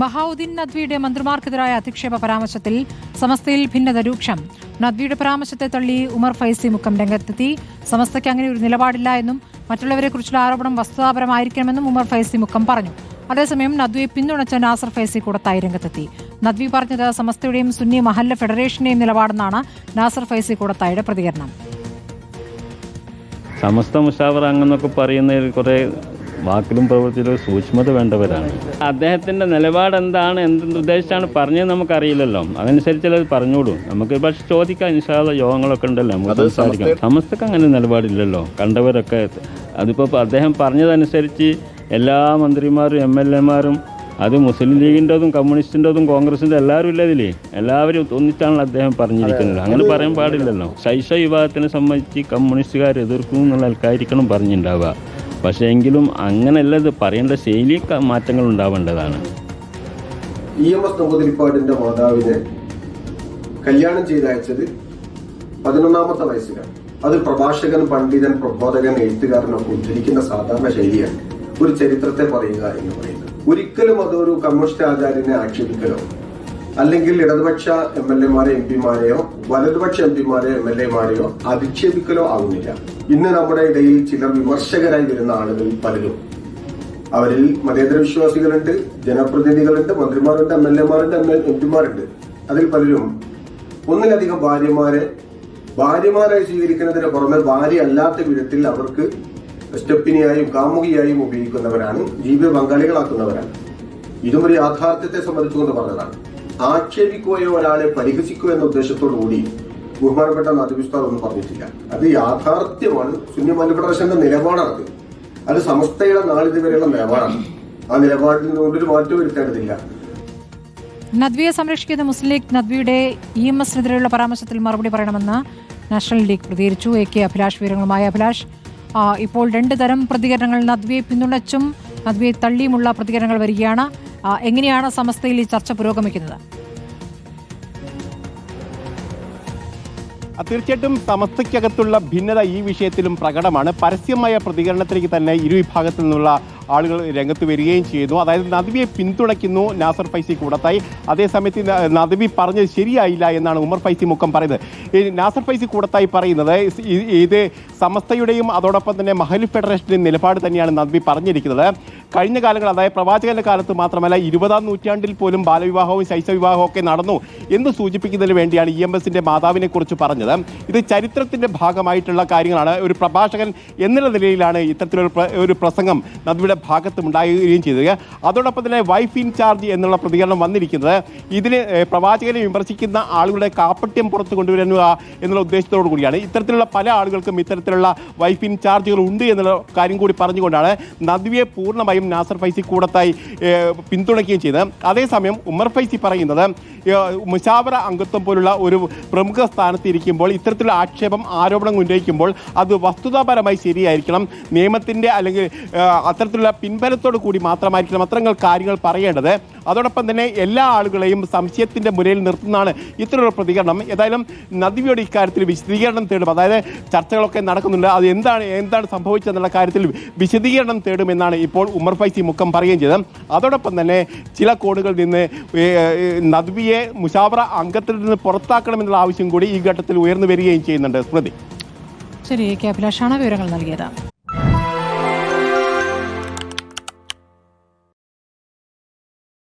ബഹാവുദ്ദീൻ നദ്വിയുടെ മന്ത്രിമാർക്കെതിരായ അധിക്ഷേപ പരാമർശത്തിൽ സമസ്തയിൽ ഭിന്നത രൂക്ഷം. നദ്വിയുടെ പരാമർശത്തെ തള്ളി ഉമർ ഫൈസി മുക്കം രംഗത്തെത്തി. സമസ്തയ്ക്ക് അങ്ങനെ ഒരു നിലപാടില്ല എന്നും മറ്റുള്ളവരെക്കുറിച്ചുള്ള ആരോപണം വസ്തുതാപരമായിരിക്കണമെന്നും ഉമർ ഫൈസി മുക്കം പറഞ്ഞു. അതേസമയം നദ്വിയെ പിന്തുണച്ച നാസർ ഫൈസി കൂടത്തായി രംഗത്തെത്തി. നദ്വി പറഞ്ഞത് സമസ്തയുടെയും സുന്നി മഹല്ല ഫെഡറേഷന്റെയും നിലപാടെന്നാണ് നാസർ ഫൈസി കൂടത്തായുടെ പ്രതികരണം. സമസ്ത മുഷാവർ അങ്ങെന്നൊക്കെ പറയുന്നതിൽ കുറേ വാക്കിലും പ്രവൃത്തിയിലും സൂക്ഷ്മത വേണ്ടവരാണ്. അദ്ദേഹത്തിന്റെ നിലപാട് എന്താണ് എന്ത് ഉദ്ദേശിച്ചാണ് പറഞ്ഞത് നമുക്കറിയില്ലല്ലോ. അതനുസരിച്ചല്ലേ അത് പറഞ്ഞോളൂ. നമുക്ക് പക്ഷെ ചോദിക്കാം ഇൻഷാല്ല യോഗങ്ങളൊക്കെ ഉണ്ടല്ലോ നമുക്ക് സംസാരിക്കാം. സമസ്തക്ക് അങ്ങനെ നിലപാടില്ലല്ലോ. കണ്ടവരൊക്കെ അതിപ്പോൾ അദ്ദേഹം പറഞ്ഞതനുസരിച്ച് എല്ലാ മന്ത്രിമാരും എം എൽ എമാരും അത് മുസ്ലിം ലീഗിന്റെതും കമ്മ്യൂണിസ്റ്റിന്റെതും കോൺഗ്രസിന്റെ എല്ലാവരും ഇല്ല ഇതിൽ എല്ലാവരും ഒന്നിച്ചാണല്ലോ അദ്ദേഹം പറഞ്ഞിരിക്കുന്നത്. അങ്ങനെ പറയാൻ പാടില്ലല്ലോ. ശൈശ വിഭാഗത്തിനെ സംബന്ധിച്ച് കമ്മ്യൂണിസ്റ്റുകാർ എതിർക്കും എന്നുള്ള ആൾക്കാരിക്കണം പറഞ്ഞിട്ടുണ്ടാവുക പക്ഷേ എങ്കിലും അങ്ങനെയല്ല ഇത് പറയേണ്ട ശൈലി മാറ്റങ്ങൾ ഉണ്ടാവേണ്ടതാണ്. ഇ എം എസ് നമ്പൂതിരിപ്പാടിന്റെ മാതാവിനെ കല്യാണം ചെയ്തയച്ചത് പതിനൊന്നാമത്തെ വയസ്സിലാണ്. അത് പ്രഭാഷകൻ പണ്ഡിതൻ പ്രബോധകൻ എഴുത്തുകാരനൊക്കെ ഉദ്ധരിക്കുന്ന സാധാരണ ശൈലിയാണ് ഒരു ചരിത്രത്തെ പറയുക എന്ന് പറയുന്നത്. ഒരിക്കലും അതൊരു കമ്മ്യൂണിസ്റ്റ് ആചാര്യനെ ആക്ഷേപിക്കലോ അല്ലെങ്കിൽ ഇടതുപക്ഷ എം എൽ എമാരെ എം പിമാരെയോ വലതുപക്ഷ എം പിമാരെയോ എം എൽ എമാരെയോ അധിക്ഷേപിക്കലോ ആവുന്നില്ല. ഇന്ന് നമ്മുടെ ഇടയിൽ ചില വിമർശകരായി വരുന്ന ആളുകൾ പലരും. അവരിൽ മതേതര വിശ്വാസികളുണ്ട് ജനപ്രതിനിധികളുണ്ട് മന്ത്രിമാരുണ്ട് എം എൽ എമാരുണ്ട് എം എൽ എം പിമാരുണ്ട് അതിൽ പലരും ഒന്നിലധികം ഭാര്യമാരെ ഭാര്യമാരായി സ്വീകരിക്കുന്നതിന് പുറമെ ഭാര്യ അല്ലാത്ത വിധത്തിൽ അവർക്ക് സ്റ്റെപ്പിനെയായും കാമുകിയായും ഉപയോഗിക്കുന്നവരാണ് ജീവിത പങ്കാളികളാക്കുന്നവരാണ്. ഇതും ഒരു യാഥാർത്ഥ്യത്തെ സംബന്ധിച്ചുകൊണ്ട് പറഞ്ഞതാണ്. ആക്ഷേപിക്കുകയോ ഒരാളെ പരിഹസിക്കുകയോ എന്ന ഉദ്ദേശത്തോടു കൂടി ബഹുമാനപ്പെട്ട നദിവിസ്താർ ഒന്നും പറഞ്ഞിട്ടില്ല. അത് യാഥാർത്ഥ്യമാണ്. സുന്നി മല്ലി ഫെഡറേഷന്റെ നിലപാടാണ് അത് സമസ്തയുടെ നാളിതുവരെയുള്ള നിലപാടാണ്. ആ നിലപാടിൽ നിന്നുകൊണ്ട് ഒരു മാറ്റം വരുത്തേണ്ടതില്ല. നദ്വിയെ സംരക്ഷിക്കുന്ന മുസ്ലിം ലീഗ് നദ്വിയുടെ ഇ എം എസിനെതിരെയുള്ള പരാമർശത്തിൽ മറുപടി പറയണമെന്ന് നാഷണൽ ലീഗ് പ്രതികരിച്ചു. എ കെ അഭിലാഷ് വിവരങ്ങളുമായി അഭിലാഷ്. ഇപ്പോൾ രണ്ട് തരം പ്രതികരണങ്ങൾ നദ്വിയെ പിന്തുണച്ചും നദ്വിയെ തള്ളിയുമുള്ള പ്രതികരണങ്ങൾ വരികയാണ്. എങ്ങനെയാണ് സമസ്തയിൽ ഈ ചർച്ച പുരോഗമിക്കുന്നത്? തീർച്ചയായിട്ടും സമസ്തയ്ക്കകത്തുള്ള ഭിന്നത ഈ വിഷയത്തിലും പ്രകടമാണ്. പരസ്യമായ പ്രതികരണത്തിലേക്ക് തന്നെ ഇരുവിഭാഗത്തു നിന്നുള്ള ആളുകൾ രംഗത്ത് വരികയും ചെയ്യുന്നു അതായത് നദവിയെ പിന്തുണയ്ക്കുന്നു നാസർ ഫൈസി കൂടത്തായി. അതേസമയത്ത് നദവി പറഞ്ഞത് ശരിയായില്ല എന്നാണ് ഉമർ ഫൈസി മുഖം പറയുന്നത്. ഈ നാസർ ഫൈസി കൂടത്തായി പറയുന്നത് ഇത് സമസ്തയുടെയും അതോടൊപ്പം തന്നെ മഹലി ഫെഡറേഷന്റെയും നിലപാട് തന്നെയാണ് നദ്വി പറഞ്ഞിരിക്കുന്നത്. കഴിഞ്ഞ കാലങ്ങൾ അതായത് പ്രവാചകന്റെ കാലത്ത് മാത്രമല്ല ഇരുപതാം നൂറ്റാണ്ടിൽ പോലും ബാലവിവാഹവും ശൈശവിവാഹവും ഒക്കെ നടന്നു എന്ന് സൂചിപ്പിക്കുന്നതിന് വേണ്ടിയാണ് ഇ എം എസിന്റെ മാതാവിനെ കുറിച്ച് പറഞ്ഞത്. ഇത് ചരിത്രത്തിന്റെ ഭാഗമായിട്ടുള്ള കാര്യങ്ങളാണ്. ഒരു പ്രഭാഷകൻ എന്നുള്ള നിലയിലാണ് ഇത്തരത്തിലൊരു ഒരു പ്രസംഗം നദ്വിയുടെ ഭാഗത്തും ഉണ്ടാകുകയും ചെയ്തത്. അതോടൊപ്പം തന്നെ വൈഫ് ഇൻ ചാർജ് എന്നുള്ള പ്രതികരണം വന്നിരിക്കുന്നത്. ഇതിന് പ്രവാചകനെ വിമർശിക്കുന്ന ആളുകളുടെ കാപ്പട്യം പുറത്തു കൊണ്ടുവരുക എന്നുള്ള ഉദ്ദേശത്തോടു കൂടിയാണ്. ഇത്തരത്തിലുള്ള പല ആളുകൾക്കും ഇത്തരത്തിലുള്ള വൈഫ് ഇൻ ചാർജുകൾ ഉണ്ട് എന്നുള്ള കാര്യം കൂടി പറഞ്ഞുകൊണ്ടാണ് നദ്വിയെ പൂർണമായും നാസർ ഫൈസി കൂടത്തായി പിന്തുണയ്ക്കുകയും ചെയ്തത്. അതേസമയം ഉമർ ഫൈസി പറയുന്നത് മുഷാവറ അംഗത്വം പോലുള്ള ഒരു പ്രമുഖ സ്ഥാനത്ത് ഇരിക്കുമ്പോൾ ഇത്തരത്തിലുള്ള ആക്ഷേപം ആരോപണം ഉന്നയിക്കുമ്പോൾ അത് വസ്തുതാപരമായി ശരിയായിരിക്കണം. നിയമത്തിന്റെ അല്ലെങ്കിൽ ഏഹ്, അത്തരത്തിലുള്ള പിൻബലത്തോടു കൂടി മാത്രമായിരിക്കണം അത്തരങ്ങൾ കാര്യങ്ങൾ പറയേണ്ടത്. അതോടൊപ്പം തന്നെ എല്ലാ ആളുകളെയും സംശയത്തിന്റെ മുരയിൽ നിർത്തുന്നതാണ് ഇത്തരമൊരു പ്രതികരണം. ഏതായാലും നദിയുടെ ഇക്കാര്യത്തിൽ വിശദീകരണം തേടും. അതായത് ചർച്ചകളൊക്കെ നടക്കുന്നുണ്ട്. അത് എന്താണ് എന്താണ് സംഭവിച്ചതെന്നുള്ള കാര്യത്തിൽ വിശദീകരണം തേടുമെന്നാണ് ഇപ്പോൾ ഉമർ ഫൈസി മുക്കം പറയുകയും ചെയ്തത്. അതോടൊപ്പം തന്നെ ചില കോണുകളിൽ നിന്ന് നദ്വിയെ മുഷാവറ അംഗത്തിൽ നിന്ന് പുറത്താക്കണമെന്നുള്ള ആവശ്യം കൂടി ഈ ഘട്ടത്തിൽ ഉയർന്നു വരികയും ചെയ്യുന്നുണ്ട്. സ്മൃതി. ശരി കെ അഭിലാഷാണ് വിവരങ്ങൾ നൽകിയത്.